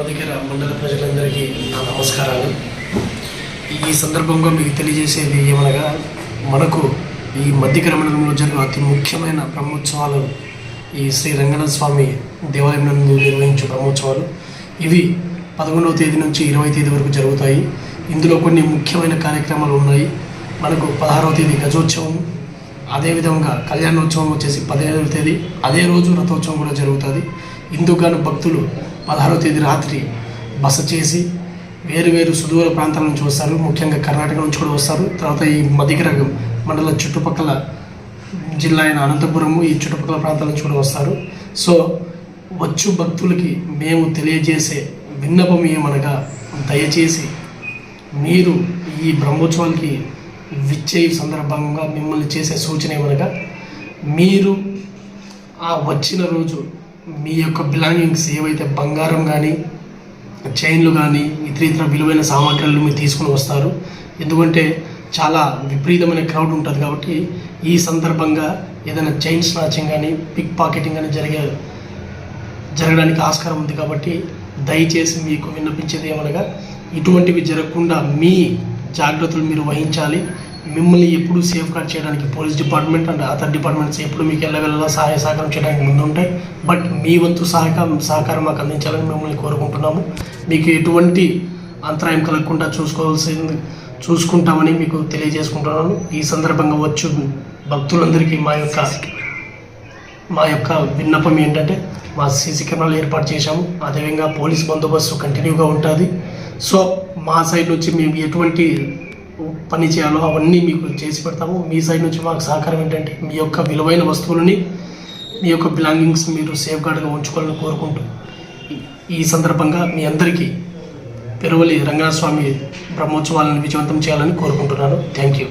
దగ్గర మండల ప్రజలందరికీ నా నమస్కారాలు. ఈ సందర్భంగా మీకు తెలియజేసేది ఏమనగా మనకు ఈ మధ్యకర మండలంలో జరిగే అతి ముఖ్యమైన బ్రహ్మోత్సవాలు ఈ శ్రీ రంగనాథ స్వామి దేవాలయం నందు నిర్వహించే బ్రహ్మోత్సవాలు. ఇవి పదకొండవ తేదీ నుంచి ఇరవై తేదీ వరకు జరుగుతాయి. ఇందులో కొన్ని ముఖ్యమైన కార్యక్రమాలు ఉన్నాయి. మనకు పదహారవ తేదీ గజోత్సవం అదేవిధంగా కళ్యాణోత్సవం వచ్చేసి పదిహేనవ తేదీ అదే రోజు రథోత్సవం కూడా జరుగుతుంది. ఇందుకు గాను భక్తులు పదహారవ తేదీ రాత్రి బస చేసి వేరు వేరు సుదూర ప్రాంతాల నుంచి వస్తారు. ముఖ్యంగా కర్ణాటక నుంచి కూడా వస్తారు. తర్వాత ఈ మధికర మండల చుట్టుపక్కల జిల్లా అయిన అనంతపురము ఈ చుట్టుపక్కల ప్రాంతాల నుంచి కూడా వస్తారు. సో వచ్చు భక్తులకి మేము తెలియజేసే విన్నపం ఏమనగా దయచేసి మీరు ఈ బ్రహ్మోత్సవాలకి విచ్చే సందర్భంగా మిమ్మల్ని చేసే సూచన ఏమనగా మీరు ఆ వచ్చిన రోజు మీ యొక్క బిలాంగింగ్స్ ఏవైతే బంగారం కానీ చైన్లు కానీ ఇతర ఇతర విలువైన సామాగ్రిలు మీరు తీసుకుని వస్తారు. ఎందుకంటే చాలా విపరీతమైన క్రౌడ్ ఉంటుంది కాబట్టి ఈ సందర్భంగా ఏదైనా చైన్ స్నాచింగ్ కానీ పిక్ పాకెటింగ్ కానీ జరిగే జరగడానికి ఆస్కారం ఉంది కాబట్టి దయచేసి మీకు విన్నపించేది ఏమనగా ఇటువంటివి జరగకుండా మీ జాగ్రత్తలు మీరు వహించాలి. మిమ్మల్ని ఎప్పుడు సేఫ్ గార్డ్ చేయడానికి police department and other departments ఎప్పుడు మీకు ఎల్లవెల్లా సహాయ సహకారం చేయడానికి ముందు ఉంటాయి. బట్ మీ వంతు సహకారం సహకారం మాకు అందించాలని మిమ్మల్ని కోరుకుంటున్నాము. మీకు ఎటువంటి అంతరాయం కలగకుండా చూసుకోవాల్సింది చూసుకుంటామని మీకు తెలియజేసుకుంటున్నాను. ఈ సందర్భంగా వచ్చు భక్తులందరికీ మా యొక్క మా యొక్క విన్నపం ఏంటంటే మా సీసీ కెమెరాలు ఏర్పాటు చేశాము. అదేవిధంగా పోలీస్ బందోబస్తు కంటిన్యూగా ఉంటుంది. సో మా సైడ్ నుంచి మేము ఎటువంటి పని చేయాలో అవన్నీ మీకు చేసి పెడతాము. మీ సైడ్ నుంచి మాకు సహకారం ఏంటంటే మీ యొక్క విలువైన వస్తువులని మీ యొక్క బిలాంగింగ్స్ మీరు సేఫ్ గార్డ్గా ఉంచుకోవాలని కోరుకుంటూ ఈ- ఈ సందర్భంగా మీ అందరికీ పెరువలి రంగనాథ స్వామి బ్రహ్మోత్సవాలను విజయవంతం చేయాలని కోరుకుంటున్నాను. Thank you